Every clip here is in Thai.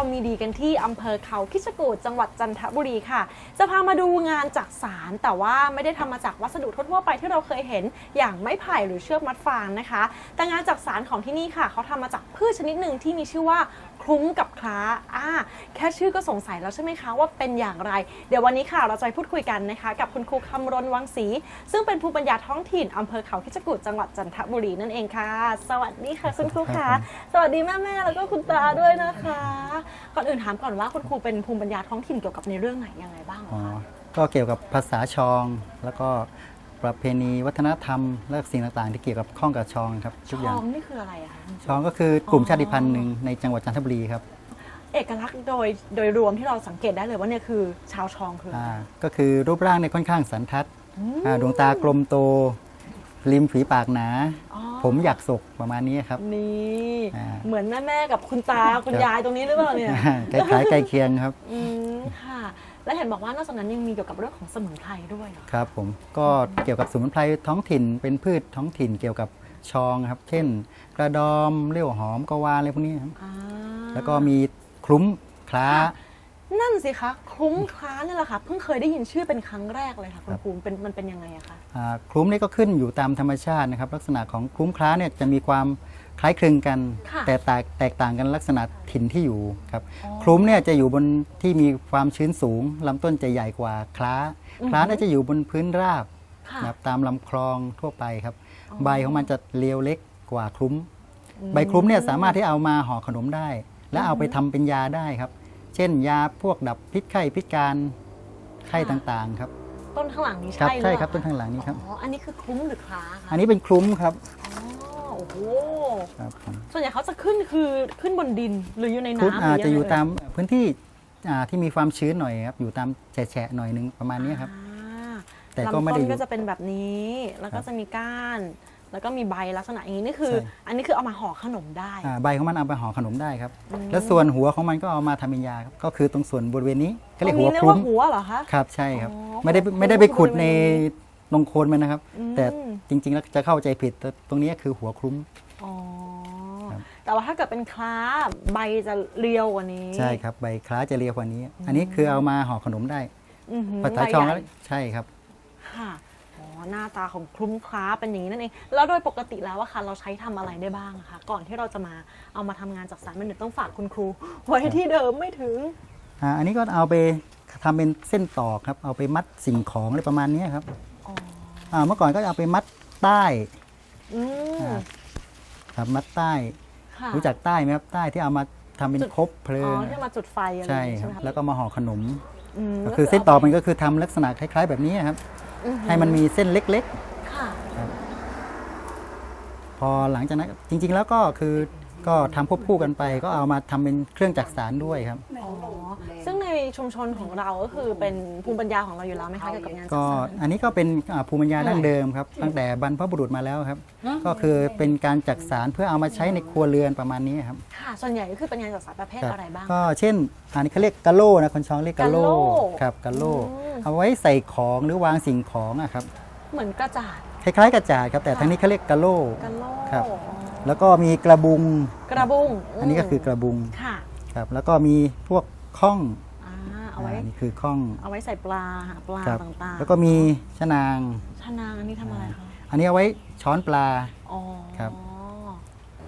เรามีดีกันที่อำเภอเขาคิชกูดจังหวัดจันทบุรีค่ะ จะพามาดูงานจักสารแต่ว่าไม่ได้ทำมาจากวัสดุทั่วไปที่เราเคยเห็นอย่างไม้ไผ่หรือเชือกมัดฟางนะคะ แต่งานจักสารของที่นี่ค่ะ เขาทำมาจากพืชชนิดหนึ่งที่มีชื่อว่า คลุ้มกับคล้าอ่าแค่ชื่อก็สงสัยแล้วใช่ไหมคะว่าเป็นอย่างไร เดี๋ยววันนี้ค่ะเราจะไปพูดคุยกันนะคะ กับคุณครูคำรณวังศรีซึ่งเป็นภูมิปัญญาท้องถิ่นอำเภอเขาคิชกูดจังหวัดจันทบุรีนั่นเองค่ะ สวัสดีค่ะคุณครูค่ะ สวัสดีแม่แม่ๆแล้วก็คุณตาด้วยนะคะ ก่อนอื่นถามก่อนว่าคุณครูเป็นภูมิปัญญาท้องถิ่นเกี่ยวกับในเรื่องไหนยังไงบ้างเหรอ๋ออคะก็เกี่ยวกับภาษาชองแล้วก็ ประเพณีวัฒนธรรม และสิ่งต่างๆ ที่เกี่ยวกับข้องกับชองครับทุกอชย่าองงนี่คืออะไรอะคะชองก็คือกลุ่มอ๋อชาติพันธุ์หนึ่งในจังหวัดจันทบุรีครับเอกลักษณ์โดยโดยรวมที่เราสังเกตได้เลยว่าเนี่ยคือชาวชองคืออะไรอ่าก็คือรูปร่างเนี่ยค่อนข้างสันทัดอืม อ่าดวงตากลมโต ริมฝีปากหนา อ๋อ ผมอยากศกประมาณนี้ครับ นี่อ่า เหมือนแม่แม่ๆกับคุณตาคุณยายตรงนี้หรือเปล่าเนี่ย คล้ายๆใกล้เคียงครับ อืมค่ะ แล้วเห็นบอกว่านอกจากนั้นยังมีเกี่ยวกับเรื่องของสมุนไพรด้วยเหรอครับผมก็เกี่ยวกับสมุนไพรท้องถิ่นเป็นพืชท้องถิ่นเกี่ยวกับชองครับ เช่น กระดอมเลี้ยวหอมกวาอะไรพวกนี้ครับอ่าแล้วก็มีคลุ้มคล้า นั่นสิคะคลุ้มคล้าเนี่ยแหละค่ะเพิ่งเคยได้ยินชื่อเป็นครั้งแรกเลยค่ะคุณครับภูมิเป็นมันเป็นยังไงอะคะ อ่าคลุ้มนี่ก็ขึ้นอยู่ตามธรรมชาตินะครับ ลักษณะของคลุ้มคล้าเนี่ยจะมีความ คล้ายคลึงกัน ค่ะแต่แตกแตกต่างกันลักษณะถิ่นที่อยู่ครับอ๋อคลุ้มเนี่ยจะอยู่บนที่มีความชื้นสูงลำต้นจะใหญ่กว่าคล้า อือฮึ คล้าเนี่ยจะอยู่บนพื้นราบค่ะ นะครับตามลำคลองทั่วไปครับอ๋อใบของมันจะเรียวเล็กกว่าคลุ้มอืมใบคลุ้มเนี่ยสามารถที่เอามาห่อขนมได้ และเอาไปทำเป็นยาได้ครับ เช่นยาพวกดับพิษไข้พิษการไข้ต่างๆครับ ต้นข้างหลังนี้ครับใช่หอใช่เปล่ครับต้นข้างหลังนี้ครับ อ๋อ อันนี้คือคลุ้มหรือคล้าคะอันนี้เป็นคลุ้มครับ อ๋อ โอ้โหครับผมส่วนใหญ่เขาจะขึ้นคือขึ้นบนดินหรืออยู่ในครุฑน้ำหอาจรืจะอยู่งไงตามพื้นที่อ่าที่มีความชื้นหน่อยครับอยู่ตามแฉะๆหน่อยนึงประมาณนี้ครับ อ่าแต่ก็ไม่ได้ลำอต้นยู่ก็จะเป็นแบบนี้ แล้วก็ครับจะมีก้าน แล้วก็มีใบลักษณะอย่างนี้นี่คือ ใช่ อันนี้คือเอามาห่อขนมได้ อ่าใบของมันเอาไปห่อขนมได้ครับอืมแล้วส่วนหัวของมันก็เอามาทำเป็นยาครับก็คือตรงส่วนบริเวณนี้ก็ตเรีรยกงหันี้วเรียคกลุ้ว่ามหัวเหรอคะ ครับใช่ครับ อ๋อไม่ได้หัวไม่ได้ไปขุดบริเวณใน นี้ตรงโคนมันนะครับ อืม แต่จริง ๆ แล้วจะเข้าใจผิดแต่ตรงนี้คือหัวคลุ้ม อ๋อ ครับ แต่ว่าถ้าเกิดเป็นคล้าใบจะเรียวกว่านี้ใช่ครับใบคล้าจะเรียวกว่านี้ อันนี้คือเอามาห่อขนมได้อื้อหือภาษาชองใบแล้วใหญ่ใช่ครับ ค่ะอ๋อหน้าตาของคลุ้มคล้าเป็นอย่างนี้นั่นเอง แล้วโดยปกติแล้วอะค่ะ เราใช้ทำอะไรได้บ้างอะคะ ก่อนที่เราจะมาเอามาทำงานจากสารมันเดี๋ยวต้องฝากคุณครู ไว้ที่เดิมไม่ถึง อ่าอันนี้ก็เอาไปทำเป็นเส้นตอกครับ เอาไปมัดสิ่งของอะไรประมาณนี้ครับ อ๋ออ่าเมื่อก่อนก็เอาไปมัดใต้อืมอ่าครับมัดใต้ ค่ะรู้จักใต้ไหมครับใต้ที่เอามาทำเป็นจุดคบเพลิอ๋องที่มาจุดไฟอะไรใช่อย่างงี้คใช่รับไหมคะแล้วก็มาห่อขนมมก็คือเส้นตอกมันก็คือทำลักษณะคล้าย ๆ แบบนี้ครับ อื้ออให้มันมีเส้นเล็ก ค่ะๆ พอหลังจากนั้นจริง ๆ แล้วก็คือก็ทำควบคู่กันไป ก็เอามาทำเป็นเครื่องจักสารด้วยครับ อ๋อซึ่งใน ชุมชนของเราก็คือเป็นภูมิปัญญาของเราอยู่แล้วไหมคะเกี่ยวกับงานจัก็กสาน อันนี้ก็เป็นอ่าภูมิปัญญาดั้งเดิมครับ ตั้งแต่บรรพบุรุษมาแล้วครับ ก็คือเป็นการจักสารเพื่อเอามาใช้ในครัวเรือนประมาณนี้ครับค่ะส่วนใหญ่ก็คือเป็นงานจักสานประเภทครับอะไรบ้าง ก็เช่นอันนี้เขาเรียกกะโหลนะคนช้องเรียกกะโหลกะโหลครับกะโหลอืม เอาไว้ใส่ของหรือวางสิ่งของอะครับเหมือนกระจาด คล้ายๆกระจาดครับแต่ทางนี้เขาเรียกกะโหลกระโหลกครับแล้วก็มีกระบุง กระบุงอันนี้ก็คือกระบุงค่ะ ครับแล้วก็มีพวกข้องอ่า เอาไว้อ่านี่คือข้องเอาไว้ใส่ปลาหาปลาครับต่างๆแล้วก็มีชะนาง ชะนางอันนี้ทำอะไรคะอันนี้เอาไว้ช้อนปลา อ๋อครับ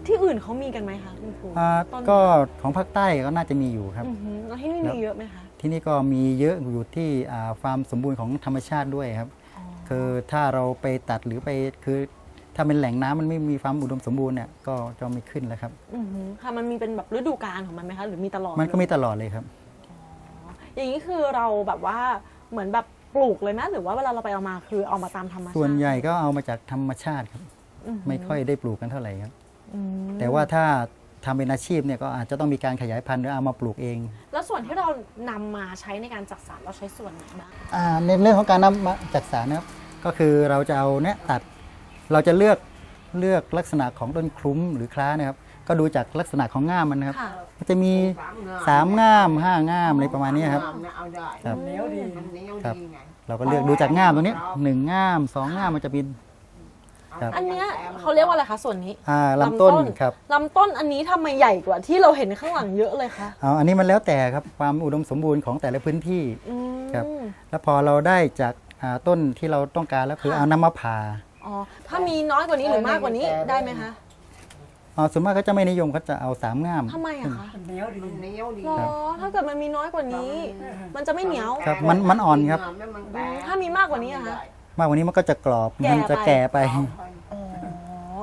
ที่อื่นเขามีกันไหมคะคุณครูอ่าต้นก็ของภาคใต้ก็น่าจะมีอยู่ครับ อือหือแล้วที่นี่ครัมีบเยอะไหมคะที่นี่ก็มีเยอะอยู่ที่อ่าความสมบูรณ์ของธรรมชาติด้วยครับ อ๋อคือถ้าเราไปตัดหรือไปคือ ถ้าเป็นแหล่งน้ำมันไม่มีความอุดมสมบูรณ์เนี่ยก็จะไม่ขึ้นแล้วครับ อือหือค่ะมันมีเป็นแบบฤดูกาลของมันไหมคะหรือมีตลอดมันก็มีเลยตลอดเลยครับ อ๋ออย่างนี้คือเราแบบว่าเหมือนแบบปลูกเลยไหมหรือว่าเวลาเราไปเอามาคือเอามาตามธรรมชาติส่วนใหญ่ก็เอามาจากธรรมชาติครับอือหือไม่ค่อยได้ปลูกกันเท่าไหร่ครับอืมแต่ว่าถ้าทำเป็นอาชีพเนี่ยก็อาจจะต้องมีการขยายพันธุ์หรือเอามาปลูกเอง แล้วส่วนที่เรานำมาใช้ในการจักสารเราใช้ส่วนไหนบ้างอ่าในเรื่องของการนำมาจักสารนะครับก็คือเราจะเอาเนี่ยตัดเราจะเลือกเลือกลักษณะของต้นคลุ้มหรือคล้านะครับ ก็ดูจากลักษณะของง่ามมันนะครับค่ะ มันจะมีสามง่ามห้าง่ามอะไรประมาณนี้ครับ เอาได้ครับมันเหนียวดีมันเหนียวครับดีไงเราก็เลือกดูจากง่ามตรงนี้หนึ่งง่ามสองง่ามมันจะเป็นครับ อันเนี้ยเขาเรียกว่าอะไรคะส่วนนี้อ่าลำต้นครับลำต้นอันนี้ทำไมใหญ่กว่าที่เราเห็นข้างหลังเยอะเลยคะเอาอันนี้มันแล้วแต่ครับความอุดมสมบูรณ์ของแต่ละพื้นที่ อืมครับ แล้วพอเราได้จากอ่าต้นที่เราต้องการแล้วคือค่ะเอาน้ำมาผ่า อ๋อถ้ามีน้อยกว่านี้หรือมากกว่านี้ได้ไหมคะ อ๋อส่วนมากเขาจะไม่นิยมเขาจะเอาสามง่าม ทำไมอะคะมันเหนียวดีมันเหนียวดีหรอถ้าเกิดมันมีน้อยกว่านี้ มันจะไม่เหนียวครับมันมันอ่อนครับ แล้วมันแตกถ้ามีมากกว่านี้อะคะ มากกว่านี้มันก็จะกรอบแก่มันจะไป แก่ไป อ๋อ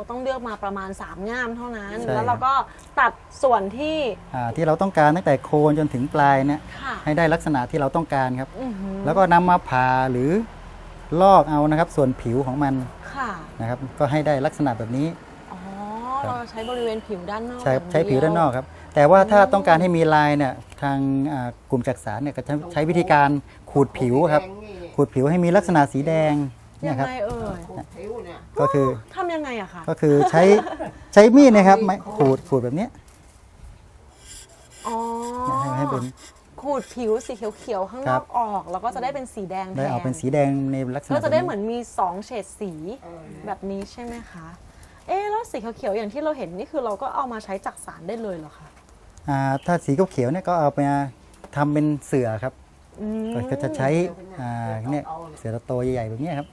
ต้องเลือกมาประมาณ 3 ง่ามเท่านั้น ใช่ แล้วเราก็ตัดส่วนที่อ่าที่เราต้องการตั้งแต่โคนจนถึงปลายเนี่ยค่ะให้ได้ลักษณะที่เราต้องการครับ อือหือแล้วก็นำมาผ่าหรือลอกเอานะครับ ส่วนผิวของมันค่ะ นะครับ ก็ให้ได้ลักษณะแบบนี้อ๋อครับ เราใช้บริเวณผิวด้านนอกใช้อย่างเใช้ผิวด้านนอกครับ แต่ว่าถ้าต้องการให้มีลายเนี่ยทางอ่ากลุ่มจักสารเนี่ยก็จะใช้วิธีการขูดผิวครับ ขูดผิวให้มีลักษณะสีแดงเนี่ยัยงครับ ไงเอ่ยขูดผิวเนี่ยก็คือทำยังไงอะคะก็คือใช้ใช้มีดนะครับไม้ขูดขูดแบบเนี้ยอ๋อให้ให้เป็น ขูดผิวสีเขียวๆข้างนครัอบ กออก แล้วก็จะได้เป็นสีแดงแทได้นเอาเป็นสีแดงในลักษณะก็จะได้แบบเหมือนมีสองเฉดสีแบบนี้ใช่ไหมคะ เอ๊ะแล้วสีเขียวๆอย่างที่เราเห็นนี่คือเราก็เอามาใช้จักสารได้เลยเหรอคะอ่าถ้าสีเขียวๆเนี่ยก็เอาไปทำเป็นเสือครับอืมก็ก็จะใช้อ่าเนี่ยเสือโตใหญ่ๆแบบเนี้ยครับ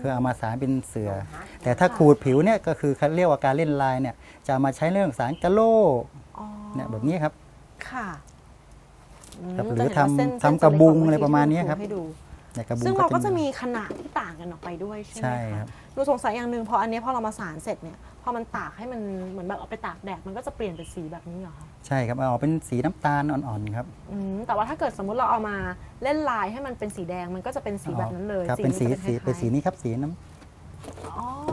คือเอามาสารเป็นเสือ แต่ถ้าขูดผิวเนี่ยก็คือเขาเรียกว่าการเล่นลายเนี่ย จะเอามาใช้เรื่องสารกะโลอ๋อเนี่ยแบบนี้ครับ ค่ะมครับหรือจะเห็นว่าเส้นทำเส้นทำกระบุงจเล็อะไรกว่าประมาณเนี้ยครับให้ดูเนี่ยกระบุงซึ่งเราก็จะมีมีขนาดที่ต่างกันออกไปด้วยใช่ไหมใช่คะครับหนูสงสัยอย่างหนึ่งพออันเนี้ยพอเรามาสารเสร็จเนี่ยพอมันตากให้มันเหมือนแบบเอาไปตากแดดมันก็จะเปลี่ยนเป็นสีแบบนี้เหรอคะใช่ครับเอาเป็นสีน้ำตาลอ่อนๆครับอืมแต่ว่าถ้าเกิดสมมุติเราเอามาเล่นลายให้มันเป็นสีแดงมันก็จะเป็นสีแบบนั้นเลยครับเป็นสีจะสีคล้ายๆ เป็นสีนี้ครับสีน้อ๋อำ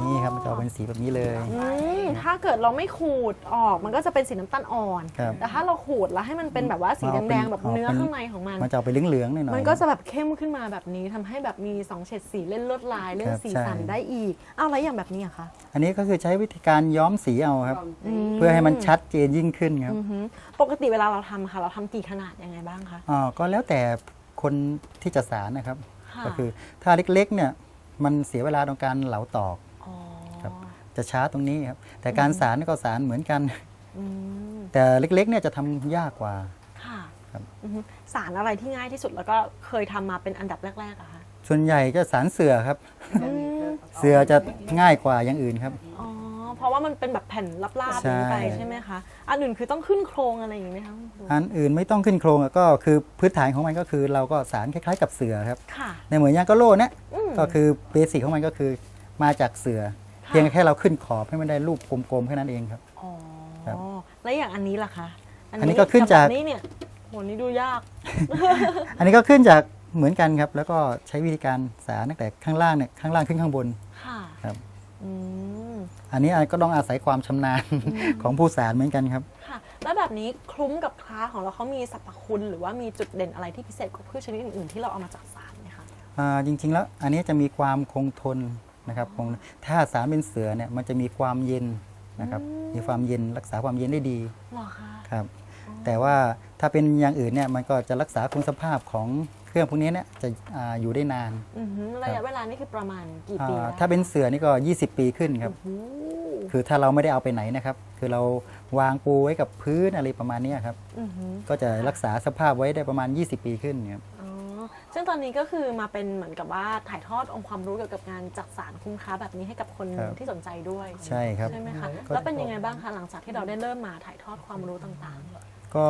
นี่ครับมันจะออกเป็นสีแบบนี้เลย อืมถ้าเกิดเราไม่ขูดออกมันก็จะเป็นสีน้ำตาลอ่อน ครับแต่ถ้าเราขูดแล้วให้มันเป็นแบบว่าสีเอาแดเป็นงๆแบบเอาเนื้อเป็นข้างในของมัน มันจะออกไปเหลืองๆหน่อยๆ มันก็จะแบบเข้มขึ้นมาแบบนี้ทำให้แบบมีสองเฉดสีเล่นลวดลายเล่นครับสีใช่สันได้อีกอ้าวแล้วอย่างแบบนี้อะคะอันนี้ก็คือใช้วิธีการย้อมสีเอาครับมเพื่อให้มันชัดเจนยิ่งขึ้นครับอือหือปกติเวลาเราทำค่ะ เราทำกี่ขนาดยังไงบ้างคะ อ๋อก็แล้วแต่คนที่จะสารนะครับ ค่ะ ก็คือถ้าเล็กๆเนี่ยมันเสียเวลาตรงการเหลาตอกอ๋อครับ จะช้าตรงนี้ครับแต่การสารนี่ก็สารเหมือนกัน อืมแต่เล็กๆเนี่ยจะทำยากกว่า ค่ะครับ อือหือสารอะไรที่ง่ายที่สุดแล้วก็เคยทำมาเป็นอันดับแรกๆอะคะส่วนใหญ่จะสารเสือครับ อืมเสือจะง่ายกว่าอย่างอื่นครับ อ๋อเพราะว่ามันเป็นแบบแผ่นราบๆอย่างนี้ไปใช่ ใช่ไหมคะอันอื่นคือต้องขึ้นโครงอะไรอย่างนี้ไหมคะคุณครูอันอื่นไม่ต้องขึ้นโครงอะก็คือพื้นฐานของมันก็คือ เราก็สารคล้ายๆ กับเสือครับ ค่ะ ในเหมือนยางกะโลเนี่ยอืม ก็คือเบสิกของมันก็คือมาจากเสือค่ะ เพียงแค่เราขึ้นขอบให้มันได้รูปกลมๆแค่นั้นเองครับ อ๋อ ครับ แล้วอย่างอันนี้ล่ะคะอันนี้ก็ขึ้นจากบนี้เนี่ยโหนี่ดูยาก อันนี้ก็ขึ้นจากเหมือนกันครับ แล้วก็ใช้วิธีการสารตั้งแต่ข้างล่างเนี่ยข้างล่างขึ้นข้างบน ค่ะครับ อืม อันนี้ก็ต้องอาศัยความชำนาญของผู้สารเหมือนกันครับ ค่ะ แล้วแบบนี้คลุ้มกับคล้าของเราเขามีสรรพคุณ หรือว่ามีจุดเด่นอะไรที่พิเศษกว่าพืชชนิดอื่นๆที่เราเอามาจากสารไหมคะ อ่าจริงๆแล้วอันนี้จะมีความคงทน นะครับคงถ้าสารเป็นเสือเนี่ยมันจะมีความเย็นนะครับมีความเย็นรักษาความเย็นได้ดีหรอคะครับแต่ว่าถ้าเป็นอย่างอื่นเนี่ยมันก็จะรักษาคุณสภาพของเครื่องพวกนี้เนี่ยจะอาอยู่ได้นานอือหือระยะเวลานี่คือประมาณกี่ปีอ่าแล้วถ้าเป็นเสือนี่ก็ 20 ปีขึ้นครับโอ้โหคือถ้าเราไม่ได้เอาไปไหนนะครับ คือเราวางปูไว้กับพื้นอะไรประมาณเนี้ยครับอือหือก็จะรักษาสภาพไว้ได้ประมาณ 20 ปีขึ้นครับอ๋อ ซึ่งตอนนี้ก็คือมาเป็นเหมือนกับว่าถ่ายทอดองค์ความรู้เกี่ยวกับงานจักสารคุ้มค่าแบบนี้ให้กับคนครับที่สนใจด้วยใช่ครับ ใช่ไหมคะก็แล้วเป็นยังไงบ้างคะหลังจากที่เราได้เริ่มมาถ่ายทอดความรู้ต่างก็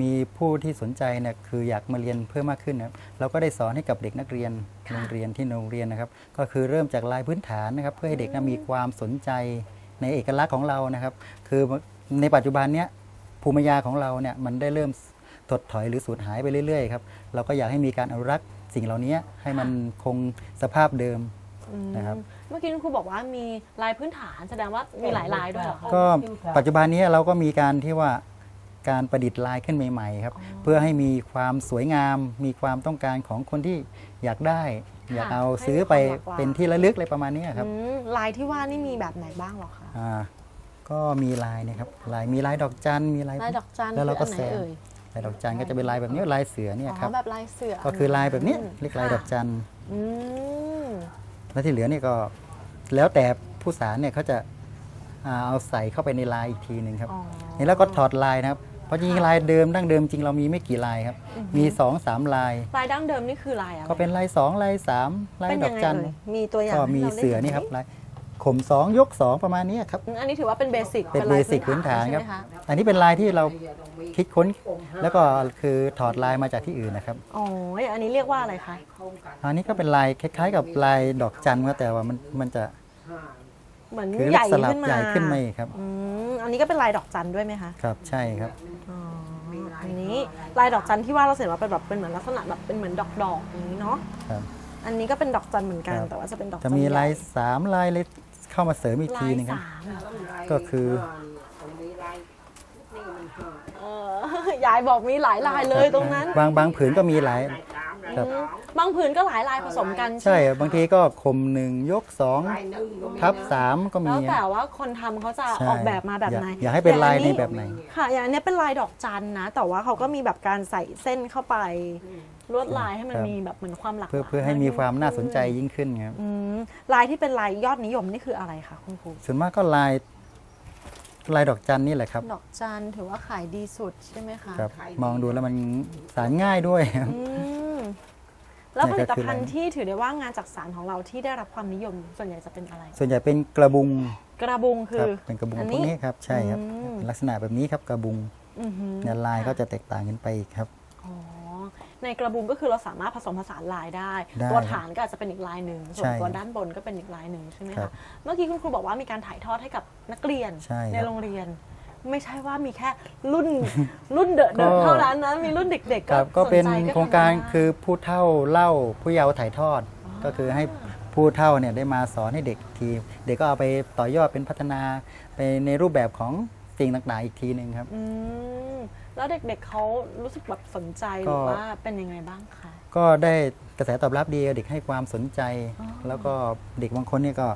มีผู้ที่สนใจเนี่ยคืออยากมาเรียนเพิ่มมากขึ้นนะครับเราก็ได้สอนให้กับเด็กนักเรียนค่ะโรงเรียนที่โรงเรียนนะครับ ก็คือเริ่มจากลายพื้นฐานนะครับ เพื่อให้เด็กนะมีความสนใจในเอกลักษณ์ของเรานะครับ คือในปัจจุบันเนี้ยภูมิปัญญาของเราเนี่ยมันได้เริ่มถถดถอยหรือสูญหายไปเรื่อยๆครับ เราก็อยากให้มีการอนุรักษ์สิ่งเหล่านี้ให้มันคงสภาพเดิมอืมนะครับเมื่อกี้คุณครูบอกว่ามีลายพื้นฐานแสดงว่ามีหลายลายด้วยเหรอคะก็ปัจจุบันนี้เราก็มีการที่ว่าการประดิษฐ์ลายขึ้นใหม่ๆครับ เพื่อให้มีความสวยงาม มีความต้องการของคนที่อยากได้ อยากเอาซื้อไปเป็นที่ระลึกอะไรประมาณนี้ครับอืมลายที่ว่านี่มีแบบไหนบ้างเหรอคะอ่าก็มีลายนะครับลายมีลายดอกจันมีลายลายดอกจันแล้วเราก็คืออันไหนแซมเอ่ย ลายดอกจันก็จะเป็นลายแบบนี้ลายเสือเนี่ยอ๋ครับอแบบลายเสือก็คือลายแบบนี้อืมเรียกลายดอกจันอืมแล้วที่เหลือเนี่ยก็แล้วแต่ผู้สารเนี่ยเขาจะอ่าเอาใส่เข้าไปในลายอีกทีหนึ่งครับอ๋อนี่แล้วก็ถอดลายนะครับเพราะจริงๆลายเดิมดั้งเดิมจริงเรามีไม่กี่ลายครับ มี2อสามลาย ลายดั้งเดิมนี่คือลายอะไรก็เป็นลายสองลายสามลายเป็นดยัอกงไงจันเอ่ยมีตัวอย่างก็ให้มีราได้เสือนี่ครับห็ไหมลาย ข่มสองยกสองประมาณนี้ครับอืมอันนี้ถือว่าเป็นเบสิกเป็นเบสิกพื้นฐานครับใช่ไหมะอันนี้เป็นลายที่เราคิดค้น แล้วก็คือถอดลายมาจากที่อื่นนะครับ อ๋อ อันนี้เรียกว่าอะไรคะ อันนี้ก็เป็นลายคล้าย ๆ กับลายดอกจันครับแต่ว่ามันมันจะเหมือนคือใหญ่สลับขึ้นมาใหญ่ขึ้นมาอีกครับอืมอันนี้ก็เป็นลายดอกจันด้วยไหมคะ ครับ ใช่ครับอ๋ออันนี้ลายดอกจันที่ว่าเราเห็นว่าเป็นแบบเป็นเหมือนลักษณะแบบเป็นเหมือนดอกดอกๆอย่างนี้เนาะ ครับ อันนี้ก็เป็นดอกจันเหมือนกันครับแต่ว่าจะเป็นดอกจัจะนมีใหญ่ลายสามลายเลย เข้ามาเสริมอีกทีลายหนึงครับสามเหรอก็คือมีลายนี่มันห้าเออยายบอกมีหลายลายเลยตรงนั้น บางบางผืนก็มีหลายลายสามลายครับอืมบางผืนก็หลายลายผสมกันใช่ไหมบางทีก็ข่มหนึ่งยกสองลายหนึ่งก็มีทับสามก็มีแล้วแต่ว่าคนทำเขาจะใช่ออกแบบมาแบบไหน อยากอยากให้เป็นลายองในแบบไหน ค่ะ อย่างอันเนี้ยเป็นลายดอกจันนะ แต่ว่าเขาก็มีแบบการใส่เส้นเข้าไป ลวดลายให้มันครับมีแบบเหมือนความหลากหเพื่อลายเพื่อให้มีความน่าสนใจขึ้ยิ่งขึ้นครับอืมลายที่เป็นลายยอดนิยมนี่คืออะไรคะคุณครูส่วนมากก็ลายลายดอกจันนี่แหละครับ ดอกจันถือว่าขายดีสุดใช่ไหมคะครับมองดูแล้วมันสารง่ายด้วยครับอืมแล้วผเนี่ยลิตก็คือภัณฑ์ลายที่ถือได้ว่างานจักสารของเราที่ได้รับความนิยม ส่วนใหญ่จะเป็นอะไร ส่วนใหญ่เป็นกระบุง กระบุงคืครัอเป็นกระบุงอันพวนี้กนี้ครับ ใช่ครับอืมเป็นลักษณะแบบนี้ครับกระบุงอือหือเนี่ยลายก็จะแตกต่างกันไปอีกครับอ๋อ ในกระบุงก็คือเราสามารถผสมผสานลายได้ ได้ตัวฐานก็อาจจะเป็นอีกลายหนึ่งส่วนใช่ตัวด้านบนก็เป็นอีกลายหนึ่งใช่ไหมครัคะบเมื่อกี้คุณครูบอกว่ามีการถ่ายทอดให้กับนักเรียนใช่ครับ โรงเรียน ไม่ใช่ว่ามีแค่รุ่นรุ่นเดอะเดอะก็เท่านั้นนะมีรุ่นเด็กๆครับก็สนเป็นใจโครงการทำได้ คือผู้เฒ่าเล่าผู้เยาว์ถ่ายทอดก็คือให้ผู้เฒ่าเนี่ยได้มาสอนให้เด็กที เด็กก็เอาไปต่อยอดเป็นพัฒนาไปในรูปแบบของสิ่งต่างๆอีกทีหนึ่งครับ อืม แล้วเด็กๆเขารู้สึกแบบสนใจหก็รือว่าเป็นยังไงบ้างคะ ก็ได้กระแสตอบรับดีเด็กให้ความสนใจอ๋อแล้วก็เด็กบางคนเนี่ยก็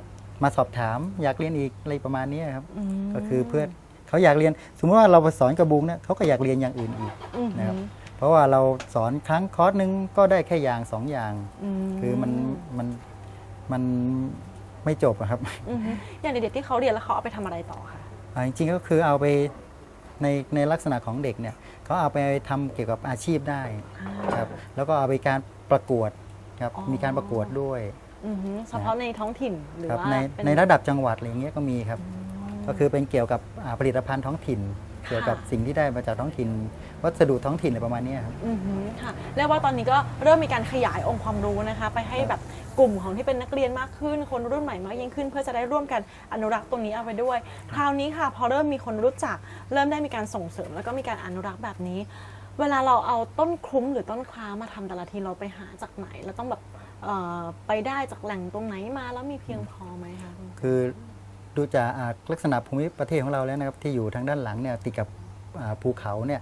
มาสอบถามอยากเรียนอีกอะไรประมาณนี้ครับมก็คือเพื่อเขาอยากเรียน สมมติว่าเราไปสอนกระบุงเนี่ยเขาก็อยากเรียนอย่างอื่นอีกอือหือนะครับเพราะว่าเราสอนครั้งคอร์สหนึ่งก็ได้แค่อย่างสองอย่างมคือมันมันมันไม่จบอะครับอือหืออย่างเด็กๆที่เขาเรียนแล้วเขาเอาไปทำอะไรต่อคะอ่าจริงๆก็คือเอาไป ในในลักษณะของเด็กเนี่ยเขาเอาไปทำเกี่ยวกับอาชีพได้ครับแล้วก็เอาไปการประกวดครับอ๋อมีการประกวดด้วยอือหือเฉพาะในท้องถิ่นหรือครับว่าในเป็นในระดับจังหวัดอะไรอย่างเงี้ยก็มีครับ ก็คือเป็นเกี่ยวกับอ่าผลิตภัณฑ์ท้องถิ่น เกี่ยวกับสิ่งที่ได้มาจากท้องถิ่น วัสดุท้องถิ่นอะไรประมาณเนี้ยครับอือหือค่ะเรียกว่าตอนนี้ก็เริ่มมีการขยายองค์ความรู้นะคะ ไปให้แบบกลุ่มของที่เป็นนักเรียนมากขึ้น คนรุ่นใหม่มากยิ่งขึ้น เพื่อจะได้ร่วมกันอนุรักษ์ตรงนี้เอาไว้ด้วย คราวนี้ค่ะ พอเริ่มมีคนรู้จัก เริ่มได้มีการส่งเสริม แล้วก็มีการอนุรักษ์แบบนี้ เวลาเราเอาต้นคลุ้มหรือต้นคล้ามาทำแต่ละทีเราไปหาจากไหนเราต้องแบบเอ่อไปได้จากแหล่งตรงไหนมาแล้วมีเพียงพอไหมคะคุณคือดูจากอ่าลักษณะภูมิประเทศของเราแล้วนะครับที่อยู่ทางด้านหลังเนี่ยติดกับอ่า ภูเขาเนี่ย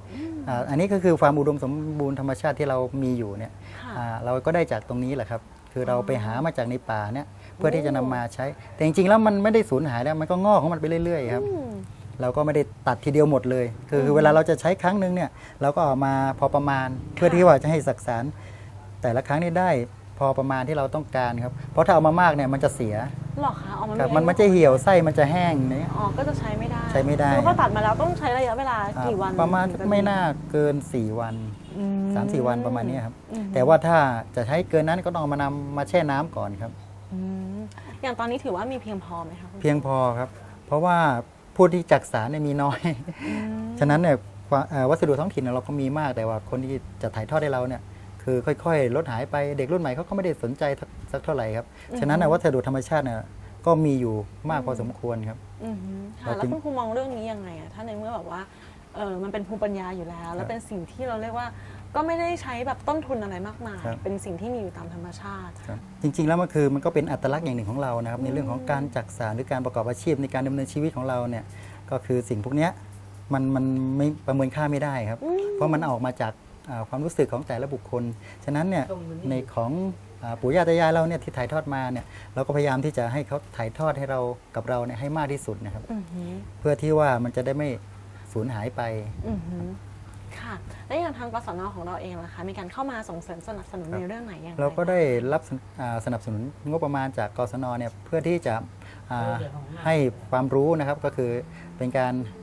อ่าอันนี้ก็คือความอุดมสมบูรณ์ธรรมชาติที่เรามีอยู่เนี่ยค่ะอ่าเราก็ได้จากตรงนี้แหละครับ คือเราไปหามาจากในป่าเนี่ยเพื่อที่จะนำมาใช้ แต่จริงๆแล้วมันไม่ได้สูญหายแล้วมันก็งอกของมันไปเรื่อยๆครับอืมเราก็ไม่ได้ตัดทีเดียวหมดเลย คือคือเวลาเราจะใช้ครั้งหนึ่งเนี่ยเราก็เออกมาพอประมาณเพื่อที่ว่าจะให้สักสารแต่ละครั้งนี้ได้พอประมาณที่เราต้องการครับ เพราะถ้าเอามามากเนี่ยมันจะเสีย หรอคะอ๋อมันครับไมันมันจะเหี่ยวไส้มันจะแห้งเนี่ยอ๋อก็จะใช้ไม่ได้ใช้ไม่ได้ คือเขาตัดมาแล้วต้องใช้ระยะเวลาอ่ากี่วันประมาณถึงจไม่น่าเกิน 4 วัน อื3-4 วันประมาณนี้ครับ อืมแต่ว่าถ้าจะใช้เกินนั้นก็ต้องเอามานำมาแช่น้ำก่อนครับ อืมอย่างตอนนี้ถือว่ามีเพียงพอไหมคะคุณเพียงพอครับ เพราะว่าผู้ที่จักสารเนี่ยมีน้อย อืม ฉะนั้นเนี่ยความเอ่อวัสดุท้องถิ่นเนี่ยเราก็มีมากแต่ว่าคนที่จะถ่ายทอดให้เราเนี่ย คือค่อยๆ ลดหายไปเด็กรุ่นใหม่เขาก็ไม่ได้สนใจสักสักเท่าไหร่ครับ ฉะนั้นน่ะวัสดุธรรมชาติเนี่ยก็มีอยู่มากพอสมควรครับอืมค่ะเราแล้วจึงคุณครูมองเรื่องนี้ยังไงอะถ้าในเมื่อแบบว่าเออมันเป็นภูมิปัญญาอยู่แล้ว แล้วครับเป็นสิ่งที่เราเรียกว่าก็ไม่ได้ใช้แบบต้นทุนอะไรมากมายครับเป็นสิ่งที่มีอยู่ตามธรรมชาติครับจริง ๆ แล้วมันคือมันก็เป็นอัตลักษณ์อย่างหนึ่งของเรานะครับในเรื่องของการจักสารหรือการประกอบอาชีพในการดำเนินชีวิตของเราเนี่ยก็คือสิ่งพวกเนี้ยมันมันไม่ประเมินค่าไม่ได้ครับ เพราะมันออกมาจากอ่า ความรู้สึกของแต่ละบุคคล ฉะนั้นเนี่ยในของอ่าปู่ย่าตายายเราเนี่ยที่ถ่ายทอดมาเนี่ยเราก็พยายามที่จะให้เขาถ่ายทอดให้เรากับเราเนี่ยให้มากที่สุดนะครับอือหือเพื่อที่ว่ามันจะได้ไม่สูญหายไปอือหือค่ะแล้วอย่างทางกศนของเราเองล่ะคะมีการเข้ามาส่งเสริมสนับสนุนครับในเรื่องไหนอย่างไรเราก็บ้งได้รับสนอ่าสนับสนุนงบประมาณจากกศนเนี่ยเพื่อที่จะอ่าให้ความรู้นะครับก็คือเป็นการอ่า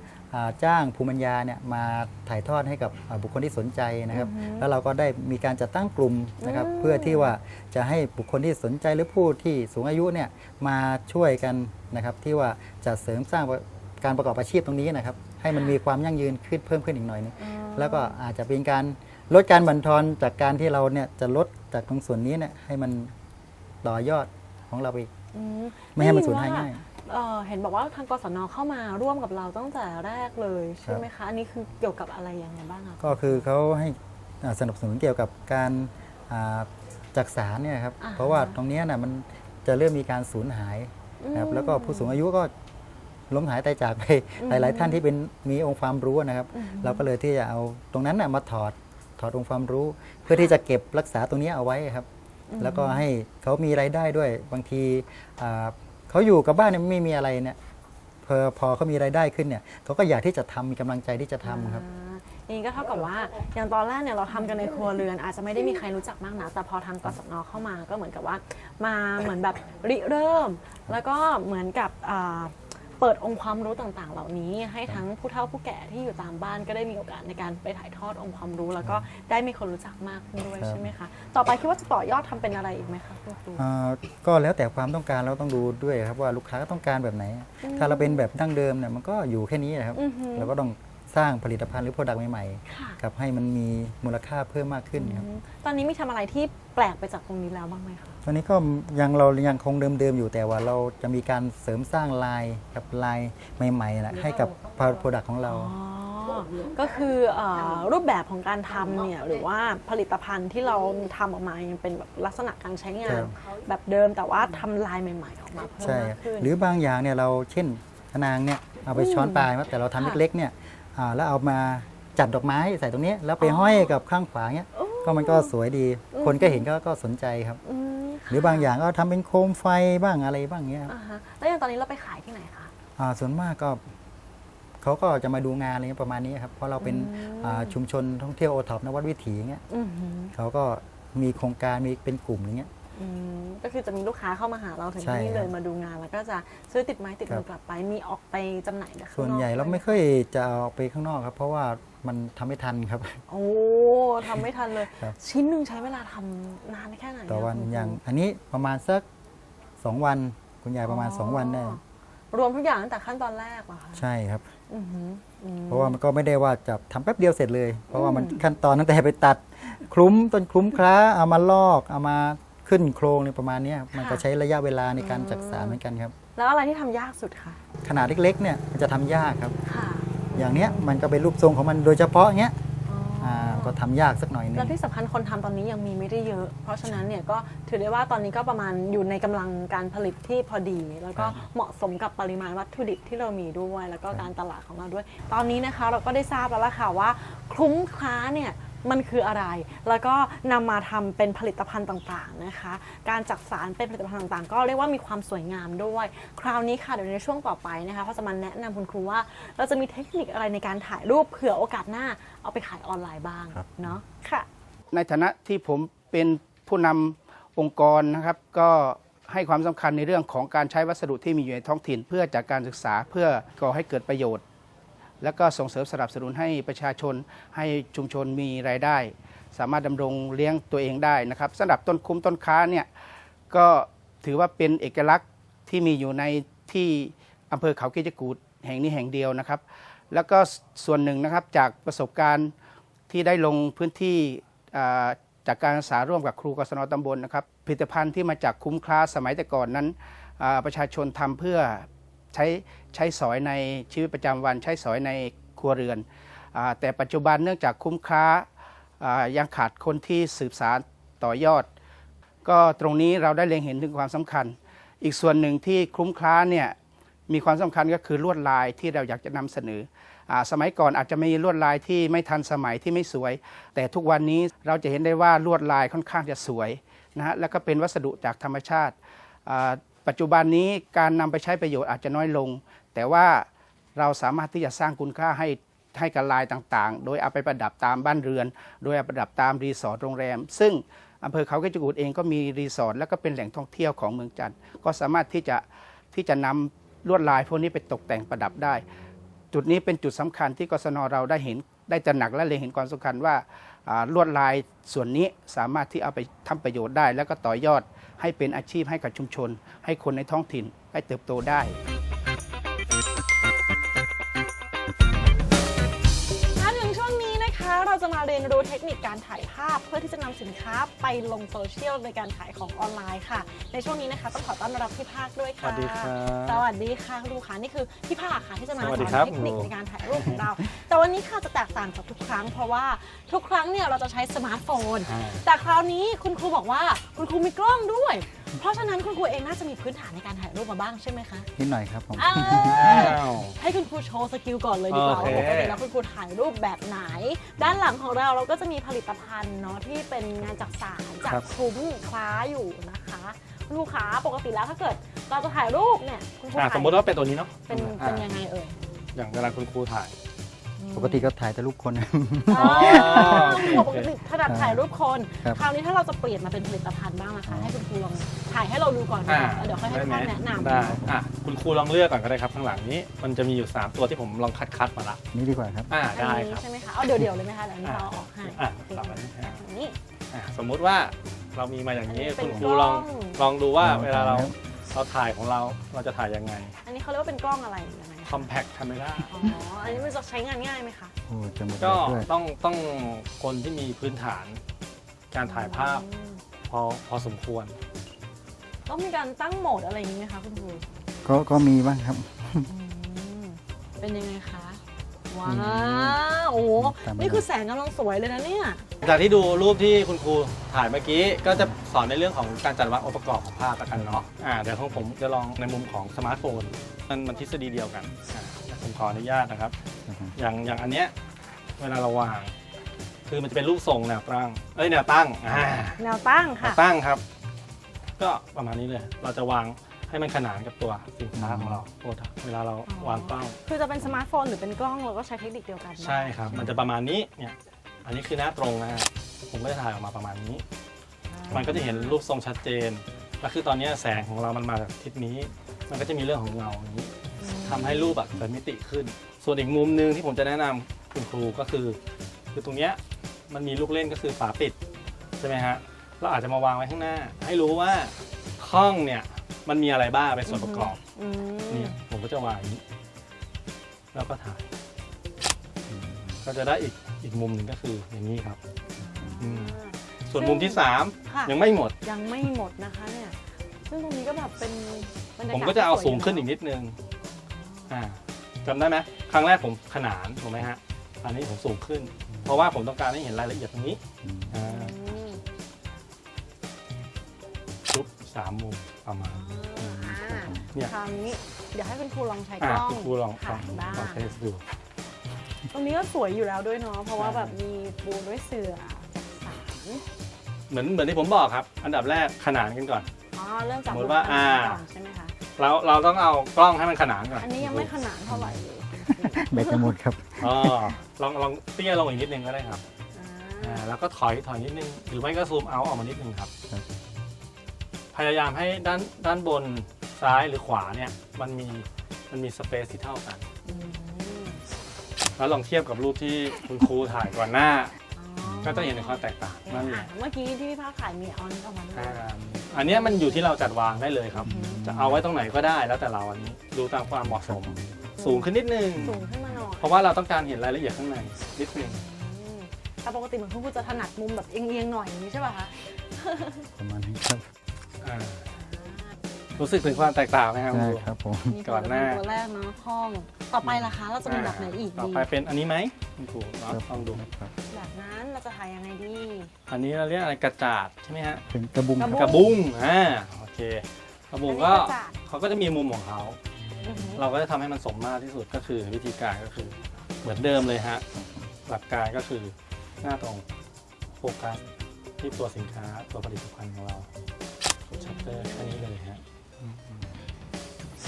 จ้างภูมิปัญญาเนี่ยมาถ่ายทอดให้กับอ่าบุคคลที่สนใจนะครับ แล้วเราก็ได้มีการจัดตั้งกลุ่มนะครับ เพื่อที่ว่าจะให้บุคคลที่สนใจหรือผู้ที่สูงอายุเนี่ยมาช่วยกันนะครับ ที่ว่าจะเสริมสร้างการประกอบอาชีพตรงนี้นะครับ ให้มันมีความยั่งยืนขึ้นเพิ่มขึ้นอีกหน่อยนึงอ๋อแล้วก็อาจจะเป็นการลดการบั่นทอนจากการที่เราเนี่ยจะลดจากตรงส่วนนี้เนี่ยให้มันต่อยอดของเราไปอีกอืมไม่ให้มันด้สูยิญหายว่ง่าย เอ่อเห็นบอกว่าทางกศนเข้ามาร่วมกับเราตั้งแต่แรกเลยใช่ไหมคะ อันนี้คือเกี่ยวกับอะไรยังไงบ้างอะก็คือเขาให้อ่าสนับสนุนเกี่ยวกับการอ่าจักสารเนี่ยครับอ่าฮะเพราะว่าตรงเนี้ยน่ะมันจะเริ่มมีการสูญหายนะครับแล้วก็ผู้สูงอายุก็ล้มหายตายจากไปหลาย ๆ ท่านที่เป็นมีองค์ความรู้นะครับ เราก็เลยที่จะเอาตรงนั้นน่ะมาถอดถอดองค์ความรู้ เพื่อที่จะเก็บรักษาตรงนี้เอาไว้ครับ แล้วก็ให้เขามีรายได้ด้วยบางทีอ่า เขาอยู่กับบ้านเนี่ยไม่มีอะไรเนี่ยพอพอเขามีรายได้ขึ้นเนี่ยเขาก็อยากที่จะทำมีกำลังใจที่จะทำครับ อ่านี่ก็เท่ากับว่าอย่างตอนแรกเนี่ยเราทำกันในครัวเรือน อาจจะไม่ได้มีใครรู้จักมากนะแต่พอทางกสนเข้ามาก็เหมือนกับว่า มาเหมือนแบบริเริ่ม แล้วก็เหมือนกับอ่า เปิดองค์ความรู้ต่างๆ เหล่านี้ให้ทั้งผู้เฒ่าผู้แก่ที่อยู่ตามบ้านก็ได้มีโอกาสในการไปถ่ายทอดองค์ความรู้ แล้วก็ได้มีคนรู้จักมากขึ้นด้วยครับใช่ไหมคะ ต่อไปคิดว่าจะต่อยอดทำเป็นอะไรอีกไหมคะคุณครูอ่าก็แล้วแต่ความต้องการเราต้องดูด้วยครับว่าลูกค้าต้องการแบบไหน ถ้าเราเป็นแบบดั้งเดิมเนี่ยมันก็อยู่แค่นี้นะครับอือหือเราก็ต้องสร้างผลิตภัณฑ์หรือโปรดักต์ใหม่ค่ะๆกับให้มันมีมูลค่าเพิ่มมากขึ้นครับอืมตอนนี้มีทำอะไรที่แปลกไปจากตรงนี้แล้วบ้างไหมคะต อนนี้ก็ยังเรายังคงเดิมๆอยู่แต่ว่าเราจะมีการเสริมสร้างลายกับลายใหม่ๆนะให้กับโปรดักต์ของเราอ๋อก็คือเออรูปแบบของการทำเนี่ยหรือว่าผลิตภัณฑ์ที่เราทำออกมายังเป็นแบบลักษณะการใช้งาครันบแบบเดิมแต่ว่าทำลายใหม่ๆออกมาเพิ่มใช่ มากขึ้น หรือบางอย่างเนี่ยเราเช่นพะนางเนี่ยเอาไปช้อนปลาครับแต่เราทำค่ะ เล็กๆเนี่ยอ่าแล้วเอามาจัดดอกไม้ใส่ตรงนี้ แล้วไปอ๋อห้อยกับข้างขวาเนี่ยโอ้ก็มันก็สวยดี คนก็เห็นก็ก็สนใจครับ อืม หรือบางอย่างก็ทำเป็นโคมไฟบ้างอะไรบ้างเงี้ยครับอ่าฮะแล้วอย่างตอนนี้เราไปขายที่ไหนคะ อ่าส่วนมากก็เขาก็จะมาดูงานอะไรเงี้ยประมาณนี้ครับ เพราะเราเป็นอืม อ่าชุมชนท่องเที่ยวโอท็อปนวัดวิถีเงี้ยอือหือเขาก็มีโครงการมีเป็นกลุ่มอย่างเงี้ย อืมก็คือจะมีลูกค้าเข้ามาหาเราถึงใช่ที่นี่ครับเลยมาดูงาน แล้วก็จะซื้อติดไม้ติดมือครับกลับไป มีออกไปจำหน่ายข้างนอกส่วนใหญ่เราด้วยไม่ค่อยจะเอาไปข้างนอกครับ เพราะว่ามันทำไม่ทันครับ โอ้ทำไม่ทันเลย ครับ ชิ้นหนึ่งใช้เวลาทำนานแค่ไหนะต่อวันคุณครูอย่างอันนี้ประมาณสักสองวัน คุณยายประมาณสองวันได้รวมทุกอย่างตั้งแต่ขั้นตอนแรกเหรอคะใช่ครับ อือหืออืม เพราะว่ามันก็ไม่ได้ว่าจะทำแป๊บเดียวเสร็จเลย เพราะว่ามันขั้นตอนตั้งแต่ไปตัดคลุ้มต้นคลุ้มคล้าเอามาลอกเอามา ขึ้นโครงในยประมาณเนี้ยครับมันก็ใช้ระยะเวลาในการจักสารเหมือนกันครับ แล้วอะไรที่ทำยากสุดคะขนาดเล็กๆเนี่ยมันจะทำยากครับค่ะอย่างเนี้ยมันก็เป็นรูปทรงของมันโดยเฉพาะเนี้ยอ๋อออ่าก็ทำยากสักหน่อยหนึงแล้วที่สำคัญคนทำตอนนี้ยังมีไม่ได้เยอะ เพราะฉะนั้นเนี่ยก็ถือได้ว่าตอนนี้ก็ประมาณอยู่ในกำลังการผลิตที่พอดี แล้วก็ครับเหมาะสมกับปริมาณวัตถุดิบที่เรามีด้วย แล้วก็การตลาดของเราด้วย ตอนนี้นะคะเราก็ได้ทราบแล้วล่ะค่ะว่า คลุ้มค้าเนี่ย มันคืออะไร แล้วก็นำมาทำเป็นผลิตภัณฑ์ต่างๆนะคะ การจักสารเป็นผลิตภัณฑ์ต่างๆ ก็เรียกว่ามีความสวยงามด้วย คราวนี้ค่ะเดี๋ยวในช่วงต่อไปนะคะเขาจะมาแนะนำคุณครูว่า เราจะมีเทคนิคอะไรในการถ่ายรูปเผื่อโอกาสหน้าเอาไปขายออนไลน์บ้างเนาะค่ะ ในฐานะที่ผมเป็นผู้นำองค์กรนะครับ ก็ให้ความสำคัญในเรื่องของการใช้วัสดุที่มีอยู่ในท้องถิ่น เพื่อจากการศึกษาเพื่อก่อให้เกิดประโยชน์ แล้วก็ส่งเสริมสนับสนุนให้ประชาชนให้ชุมชนมีรายได้ สามารถดำรงเลี้ยงตัวเองได้นะครับสำหรับต้นคุ้มต้นค้าเนี่ยก็ถือว่าเป็นเอกลักษณ์ที่มีอยู่ในที่อำเภอเขากิจกูดแห่งนี้แห่งเดียวนะครับ แล้วก็ส่วนหนึ่งนะครับจากประสบการณ์ที่ได้ลงพื้นที่จากการศึกษาร่วมกับครูกศนตำบลนะครับผลิตภัณฑ์ที่มาจากคุ้มคล้าสมัยแต่ก่อนนั้นประชาชนทำเพื่อ ใช้ใช้สอยในชีวิตประจำวัน ใช้สอยในครัวเรือนอแต่ปัจจุบันเนื่องจากคุ้มค้ายังขาดคนที่สืบสารต่อยอด ก็ตรงนี้เราได้เล็งเห็นถึงความสำคัญ อีกส่วนหนึ่งที่คุ้มค้าเนี่ยมีความสำคัญก็คือลวดลายที่เราอยากจะนำเสนออสมัยก่อนอาจจะมีลวดลายที่ไม่ทันสมัยที่ไม่สวย แต่ทุกวันนี้เราจะเห็นได้ว่าลวดลายค่อนข้างจะสวยนะฮะแล้วก็เป็นวัสดุจากธรรมชาติ ปัจจุบันนี้การนำไปใช้ประโยชน์อาจจะน้อยลง แต่ว่าเราสามารถที่จะสร้างคุณค่าให้ให้กับลายต่างๆ โดยเอาไปประดับตามบ้านเรือน โดยเอาประดับตามรีสอร์ทโรงแรม ซึ่งอำเภอเขาคิชกูดเองก็มีรีสอร์ทแล้วก็เป็นแหล่งท่องเที่ยวของเมืองจันทร์ก็สามารถที่จะที่จะนำลวดลายพวกนี้ไปตกแต่งประดับได้ จุดนี้เป็นจุดสำคัญที่กศนเราได้เห็นได้ตระหนักและเล็งเห็นความสำคัญว่าอ่าลวดลายส่วนนี้สามารถที่เอาไปทำประโยชน์ได้ แล้วก็ต่อยอด ให้เป็นอาชีพให้กับชุมชน ให้คนในท้องถิ่นได้เติบโตได้ มาเรียนรู้เทคนิคการถ่ายภาพ เพื่อที่จะนำสินค้าไปลงโซเชียลในการขายของออนไลน์ค่ะ ในช่วงนี้นะคะต้องขอต้อนรับพี่ภาคด้วยค่ะ สวัสดีครับสวัสดีค่ะคุณลูกค้านี่คือพี่ภาคค่ะที่จะมาสสวัอสดีนครับเทคนิคในการถ่ายรูปของเรา แต่วันนี้ค่ะจะแตกต่างจากทุกครั้ง เพราะว่าทุกครั้งเนี่ยเราจะใช้สมาร์ทโฟน อ่า แต่คราวนี้คุณครูบอกว่าคุณครูมีกล้องด้วย เพราะฉะนั้นคุณครูเองน่าจะมีพื้นฐานในการถ่ายรูปมาบ้างใช่ไหมคะนิดหน่อยครับผม อ้าวอ้าวให้คุณครูโชว์สกิลก่อนเลยดีกว่าโอเคว่าปกติแล้วคุณครูถ่ายรูปแบบไหน ด้านหลังของเราเราก็จะมีผลิตภัณฑ์เนาะที่เป็นงานจักสานจากครับคุ้มคล้าอยู่นะคะคุณครูขาปกติแล้วถ้าเกิดเราจะถ่ายรูปเนี่ยคุณครูอ่าถ่ายสมมติว่าเป็นตัวนี้เนาะเป็นเป็นยังไงเอ่ยอย่างเวลาคุณครูถ่าย ปกติก็ถ่ายแต่รูปคน อ๋อโอเคปกติถนัดถ่ายรูปคน ครับคราวนี้ถ้าเราจะเปลี่ยนมาเป็นผลิตภัณฑ์บ้างนะคะ ให้คุณครูลองถ่ายให้เราดูก่อนอ่านะคะแล้วเดี๋ยวค่อยให้ได้พี่ไหมภาคแนะนำได้อะคุณครูลองเลือกก่อนก็ได้ครับ ข้างหลังนี้ มันจะมีอยู่ 3 ตัวที่ผมลองคัดคัดๆมาละนี่ดีกว่าครับ อ่าอันได้นี้ครับ ใช่ไหมคะเอาเดี๋ยวเดี๋ยวๆเลยไหมคะเดี๋ยวอันนี้อ่าเราเอาออกให้อะโอเคสลับอันนี้อะ อันนี้ อะสมมุติว่าเรามีมาอย่างนี้อันนี้เป็คุนณครูลองกล้อง ลองดูว่าลองเวลาเราครับ เราถ่ายของเราเราจะถ่ายยังไงอันนี้เขาเรียกว่าเป็นกล้องอะไรยังไงคะ compact camera อ๋อ อันนี้มันจะใช้งานง่ายไหมคะ โอ้จะหมดก็ด้วยต้องต้องคนที่มีพื้นฐานการถ่ายภาพอืมพอพอสมควร ต้องมีการตั้งโหมดอะไรอย่างนี้ไหมคะคุณครูก็ก็มีบ้างครับ อืมเป็นยังไงคะ ว้าอืวโอ้โหตามไป นี่คือแสงกำลังสวยเลยนะเนี่ย จากที่ดูรูปที่คุณครูถ่ายเมื่อกี้ ก็จะสอนในเรื่องของการจัดวางองค์ประกอบของภาพละกันเนาะอ่าเดี๋ยวของผมจะลองในมุมของสมาร์ทโฟน มันมันทฤษฎีเดียวกันอ่าผมขออนุญาตนะครับอย่างอย่างอันเนี้ยเวลาเราวาง คือมันจะเป็นรูปทรงแนวตั้งเอ้ยแนวตั้งอ่าแนวตั้งแนค่ะ วตั้งครับ ก็ประมาณนี้เลย เราจะวาง ให้มันขนานกับตัวสินค้าของเราโอ้เวลาเราอ๋อวางกล้องคือจะเป็นสมาร์ทโฟนหรือเป็นกล้องเราก็ใช้เทคนิคเดียวกันใช่ครับ มันจะประมาณนี้เนี่ยอันนี้คือหน้าตรงนะฮะผมก็จะถ่ายออกมาประมาณนี้ มันก็จะเห็นรูปทรงชัดเจนแล้วคือตอนนี้แสงของเรามันมาจากทิศนี้ มันก็จะมีเรื่องของเงาอย่างนี้ทำให้รูปแบบเกิดมิติขึ้น ส่วนอีกมุมหนึ่งที่ผมจะแนะนำคุณครูก็คือ คือตรงเนี้ยมันมีลูกเล่นก็คือฝาปิดใช่ไหมฮะเราอาจจะมาวางไว้ข้างหน้า ให้รู้ว่าห้องเนี่ย มันมีอะไรบ้างเป็นส่วนประกอบอืมนี่ผมก็จะวางอย่างนี้แล้วก็ถ่ายก็จะได้อีกอีกมุมหนึ่งก็คืออย่างนี้ครับอืมส่วนมุมที่สามค่ะยังไม่หมด ยังไม่หมดนะคะเนี่ย ซึ่งตรงนี้ก็แบบเป็นบรรยากาศผมก็จะเอาที่สูงขึ้นสอีวยกนิดนึงอ่าจำได้ไหมครั้งแรกผมขนานถูกไหมฮะ อันนี้ผมสูงขึ้น เพราะว่าผมต้องการให้เห็นรายละเอียดตรงนี้อ่าอืม สามมุมประมาณอ่าเนี่ยคราวนี้เดี๋ยวให้คุณครูลองใช้กอ่าล้องคุณครูลองลถ่าองยบ้างลองเทสดูตรงนี้ก็สวยอยู่แล้วด้วยเนาะเพราะว่าใช่แบบมีปูด้วยเสือจากสารเหมือนเหมือนที่ผมบอกครับ อันดับแรกขนานกันก่อนอ๋อเริ่มจากสมมุติว่าบนอ่าก่อนใช่ไหมคะเราเราต้องเอากล้องให้มันขนานก่อนอันนี้ยังไม่ขนาดเท่าไหร่เลยแบตจะหมดครับอ๋อลองลองเตี้ยลงอีกนิดนึงก็ได้ครับอ่าอ่าแล้วก็ถอยถอยนิดนึงหรือไม่ก็ซูมเอาออกมานิดนึงครับครับ พยายามให้ด้านด้านบนซ้ายหรือขวาเนี่ยมันมีมันมีสเปซที่เท่ากัน อืมแล้วลองเทียบกับรูปที่คุณครูถ่ายก่อนหน้า อ๋อก็จะเห็นในความแตกต่างนั่นเออะงเมื่อกี้ที่พี่ภาคขายมีออนประมาณนี้อ่าอันเนี้ยมันอยู่ที่เราจัดวางได้เลยครับ อืม จะเอาไว้ตรงไหนก็ได้แล้วแต่เราอันนี้ดูตามความเหมาะสม สูงขึ้นนิดนึง สูงขึ้นมาหน่อยเพราะว่าเราต้องการเห็นรายละเอียดข้างในนิดนึงอืมแต่ปกติเหมือนคุณครูจะถนัดมุมแบบเอียงๆหน่อยอย่างนี้ใช่ป่ะคะประมาณนี้ครับ อ่ารู้สึกถึงความแตกต่างไหมครับคุณใช่ครู ครับผมนี่ก่อนหน้า ตัวแรกเนาะห้อง ต่อไปล่ะคะ เราจะมีแบบไหนอีกต่อดีไปเป็นอันนี้ไหมคุณครูเนาะลองดู ครับแบบนั้นเราจะถ่ายยังไงดี อันนี้เราเรียกอะไรกระจาดใช่ไหมฮะ เป็นกระบุงกระคบุรับกระบุ้งอ่าโอเคกระบุ้งก็อันนี้กระจาด เขาก็จะมีมุมของเขา อือหือเราก็จะทำให้มันสมมาตรที่สุดก็คือวิธีการก็คือ เหมือนเดิมเลยฮะ หลักการก็คือหน้าตรงโฟกัสที่ตัวสินค้าตัวผลิตภัณฑ์ของเรา ชัตเตอร์แค่นี้เลยฮะ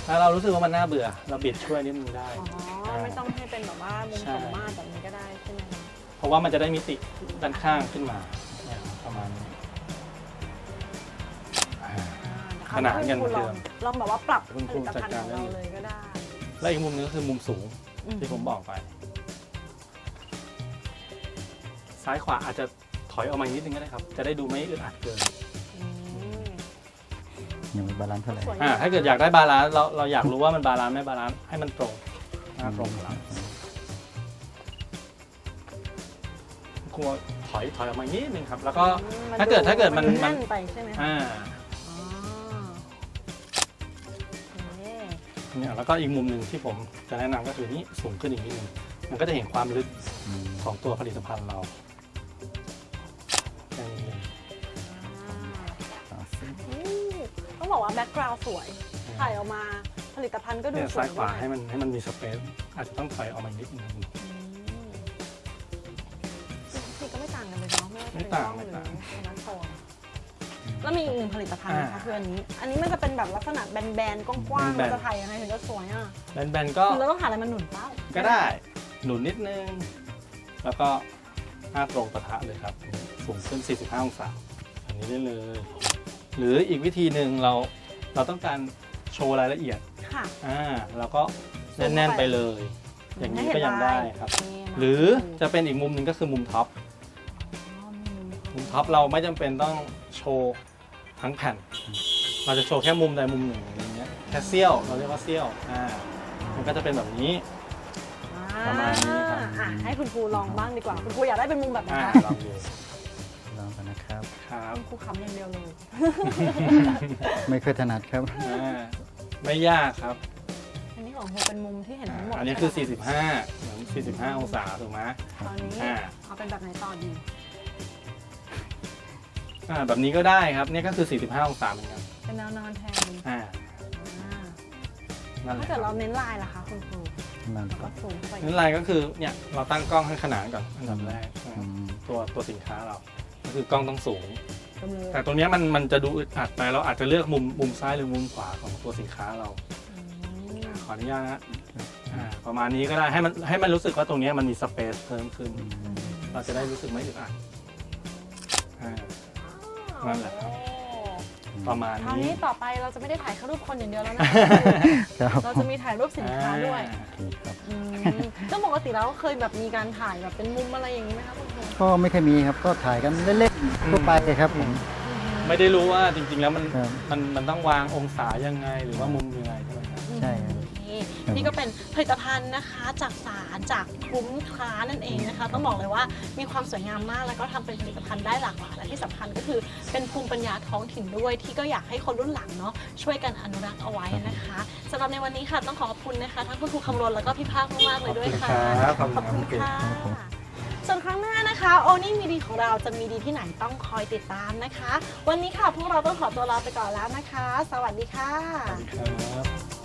ถ้าเรารู้สึกว่ามันน่าเบื่อ เราบิดช่วยนิดนึงได้ อ๋อ ไม่ต้องให้เป็นแบบว่ามุมใช่ สมมาตรแบบนี้ก็ได้ใช่ไหมคะเพราะว่ามันจะได้มิติด้านข้างขึ้นมาเนี่ยประมาณนี้ อ่าอ่าขนานกันเดี๋ยวเหมือนเดิลองมลองแบบว่าปรับคุณผครูลิตภัณฑ์จัดขการองได้เราเลย เลยก็ได้และอีกมุมหนึงก็คือมุมสูงที่ผมบอกไป ซ้ายขวาอาจจะถอยออกมาอีกนิดนึงก็ได้ครับ จะได้ดูไม่อึดอัดเกินอืม ยังไม่บาลานซ์เท่าไหร่สวยอ่าถ้าเกิดอยากได้บาลานซ์เราเราอยากรู้ว่ามันบาลานซ์ไม่บาลานซ์ให้มันตรงหน้าตรงกับเราครูถอยถอยออกมาอีกนิดนึงครับ แล้วก็อืมถ้าเกิดถ้าเกิดมันแน่นมันไปใช่ไหมคะอ่าอ๋อโอเคเนี่ยแล้วก็อีกมุมหนึ่งที่ผมจะแนะนำก็คือนี่สูงขึ้นอีกนิดนึงมันก็จะเห็นความลึกอืมของตัวผลิตภัณฑ์เรา กว่าแบ็กกราวด์สวย ถ่ายออกมาผลิตภัณฑ์ก็ดูเนี่ยสวซ้ายยขวาด้วยให้มันให้มันมีสเปซอาจจะต้องถอยออกมาอีกนิดนึงอืมนี่ก็ไม่ต่างกันเลยเนาะไม่ว่าจะไม่เป็นต่างกล้องหไม่รือต่างสมาร์ทโฟนแล้วมีอีกหนึ่งผลิตภัณฑ์นะคะอ่า คืออันนี้ อันนี้มันจะเป็นแบบลักษณะแบนๆกว้างๆแบเรานๆจะถ่ายยังไงถึงจะสวยอะแบนๆก็คือเราต้องหาอะไรมาหนุนเป้าก็ได้หนุนนิดนึง แล้วก็หน้าตรงประทะเลยครับ สูงขึ้น 45 องศา อันนี้ได้เลย หรืออีกวิธีหนึ่งเรา เราต้องการโชว์รายละเอียดค่ะ อ่าเราก็แน่นๆไปเลย อย่างนี้ก็ยังได้ครับ นี่นะหรือจะเป็นอีกมุมหนึ่งก็คือมุมท็อปอ๋อมีมุมมุมท็อปเราไม่จำเป็นต้องโชว์ทั้งแผ่น เราจะโชว์แค่มุมใดมุมหนึ่งอย่างเงี้ยแค่เสี้ยวเราเรียกว่าเสี้ยวอ่ามันก็จะเป็นแบบนี้ ประมาณนี้ครับอะให้คุณครูลองบ้างดีกว่า คุณครูอยากได้เป็นมุมแบบไหนอ่าคะลองดูลองกันนะ ครับครับคุณครูขำอย่างเดียวเลย ไม่ค่อยถนัดครับอ่าไม่ยากครับอันนี้ของครูเป็นมุมที่เห็นทั้งหมดอันนี้คือ 45เหมือน45 องศาถูกไหมตอนนี้อ่าเอาเป็นแบบไหนต่อดีอ่าแบบนี้ก็ได้ครับเนี่ยก็คือ 45 องศาเหมือนกันเป็นแนวนอนแทนอ่าอ่านั่นแหถ้าละคเกิดรัเราบเน้นลายล่ะคะคุณครูนั่นแล้วครัก็บสูงไปนั่นลายก็คือเนี่ยเราตั้งกล้องให้ขนานก่อนอันดับแรกนะคอืรับมตัวตัวสินค้าเรา ก็คือกล้องต้องสูง กำเลยแต่ตรงเนี้ยมันมันจะดูอึดอัดไปเราอาจจะเลือกมุมมุมซ้ายหรือมุมขวาของตัวสินค้าเราอืมอ่าขออนุญาตนะอ่าประมาณนี้ก็ได้ให้มันให้มันรู้สึกว่าตรงเนี้ยมันมีสเปซเพิ่มขึ้น เราจะได้รู้สึกไม่อึดอัดอ่า นั่นแหละครับ ประมาณคราวนี้นี้ต่อไปเราจะไม่ได้ถ่ายแค่รูปคนอย่างเดียวแล้วนะ ครับเราจะมีถ่ายรูปสินค้าด้วยอ่าโอเคครับ อืมซึ่งปกติแล้วเคยแบบมีการถ่ายแบบเป็นมุมอะไรอย่างนี้ไหมคะคุณครูก็ไม่เคยมีครับก็ถ่ายกันเล่นๆทั่วไปครับผม ไม่ได้รู้ว่าจริงๆแล้วมันครับ มันมันต้องวางองศายังไงหรือว่ามุมยังไงใช่ไหมครับใช่ครับ นี่นี่ก็เป็นผลิตภัณฑ์นะคะจากสารจากคุ้มค้านั่นเองนะคะ ต้องบอกเลยว่ามีความสวยงามมากแล้วก็ทำเป็นผลิตภัณฑ์ได้หลากหลายและที่สำคัญก็คือเป็นภูมิปัญญาท้องถิ่นด้วย ที่ก็อยากให้คนรุ่นหลังเนาะช่วยกันอนุรักษ์เอาไว้นะคะสำหรับในวันนี้ค่ะต้องขอขอบคุณนะคะทั้งคุณครูคำรณแล้วก็พี่ภาคมากๆเลยด้วยค่ะขอบคุณครับขอบคุณค่ะครับผมส่วนครั้งหน้านะคะโอนี่มีดีของเราจะมีดีที่ไหนต้องคอยติดตามนะคะ วันนี้ค่ะพวกเราต้องขอตัวลาไปก่อนแล้วนะคะ สวัสดีค่ะครับ